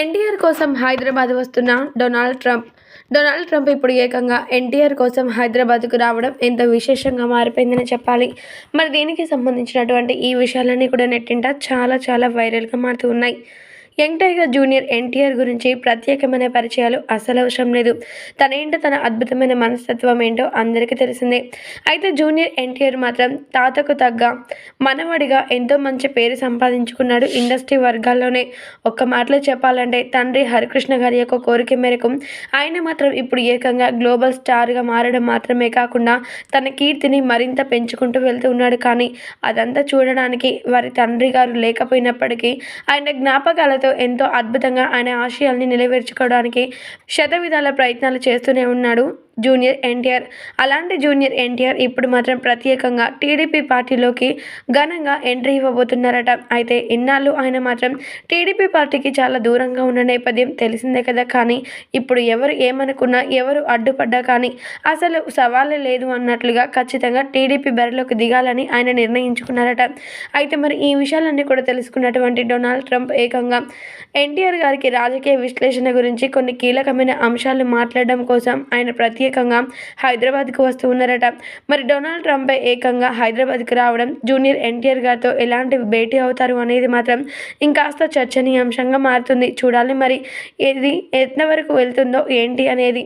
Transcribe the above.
ఎన్టీఆర్ కోసం హైదరాబాద్ వస్తున్న Donald Trump. Donald Trump ఇప్పుడు ఏకంగా ఎన్టీఆర్ కోసం హైదరాబాద్కు రావడం ఎంతో విశేషంగా మారిపోయిందని చెప్పాలి. మరి దీనికి సంబంధించినటువంటి ఈ విషయాలన్నీ కూడా నెట్టింట చాలా చాలా వైరల్గా మారుతూ ఉన్నాయి. యంగ్ టైగర్ జూనియర్ ఎన్టీఆర్ గురించి ప్రత్యేకమైన పరిచయాలు అసలు అవసరం లేదు. తన ఏంటో తన అద్భుతమైన మనస్తత్వం ఏంటో అందరికీ తెలిసిందే. అయితే జూనియర్ ఎన్టీఆర్ మాత్రం తాతకు తగ్గ మనవడిగా ఎంతో మంచి పేరు సంపాదించుకున్నాడు ఇండస్ట్రీ వర్గాల్లోనే. ఒక్క మాటలో చెప్పాలంటే తండ్రి హరికృష్ణ గారి యొక్క కోరిక మేరకు ఆయన మాత్రం ఇప్పుడు ఏకంగా గ్లోబల్ స్టార్గా మారడం మాత్రమే కాకుండా తన కీర్తిని మరింత పెంచుకుంటూ వెళ్తూ ఉన్నాడు. కానీ అదంతా చూడడానికి వారి తండ్రి గారు లేకపోయినప్పటికీ ఆయన జ్ఞాపకాల జ్ఞాపకాలతో ఎంతో అద్భుతంగా ఆయన ఆశయాల్ని నెరవేర్చుకోవడానికి శతవిధాల ప్రయత్నాలు చేస్తూనే ఉన్నాడు. Junior NTR. అలాంటి జూనియర్ ఎన్టీఆర్ ఇప్పుడు మాత్రం ప్రత్యేకంగా టీడీపీ పార్టీలోకి ఘనంగా ఎంట్రీ ఇవ్వబోతున్నారట. అయితే ఇన్నాళ్ళు ఆయన మాత్రం టీడీపీ పార్టీకి చాలా దూరంగా ఉన్న నేపథ్యం తెలిసిందే కదా. కానీ ఇప్పుడు ఎవరు ఏమనుకున్నా ఎవరు అడ్డుపడ్డా కానీ అసలు సవాలే లేదు అన్నట్లుగా ఖచ్చితంగా టీడీపీ బరిలోకి దిగాలని ఆయన నిర్ణయించుకున్నారట. అయితే మరి ఈ విషయాలన్నీ కూడా తెలుసుకున్నటువంటి డొనాల్డ్ ట్రంప్ ఏకంగా ఎన్టీఆర్ గారికి రాజకీయ విశ్లేషణ గురించి కొన్ని కీలకమైన అంశాలు మాట్లాడడం కోసం ఆయన ప్రత్యేక ప్రత్యేకంగా హైదరాబాద్కు వస్తూ ఉన్నారట. మరి డొనాల్డ్ ట్రంప్ ఏకంగా హైదరాబాద్కి రావడం జూనియర్ ఎన్టీఆర్ గారితో ఎలాంటి భేటీ అవుతారు అనేది మాత్రం ఇంకాస్త చర్చనీయాంశంగా మారుతుంది. చూడాలి మరి ఇది ఎంతవరకు వెళ్తుందో ఏంటి అనేది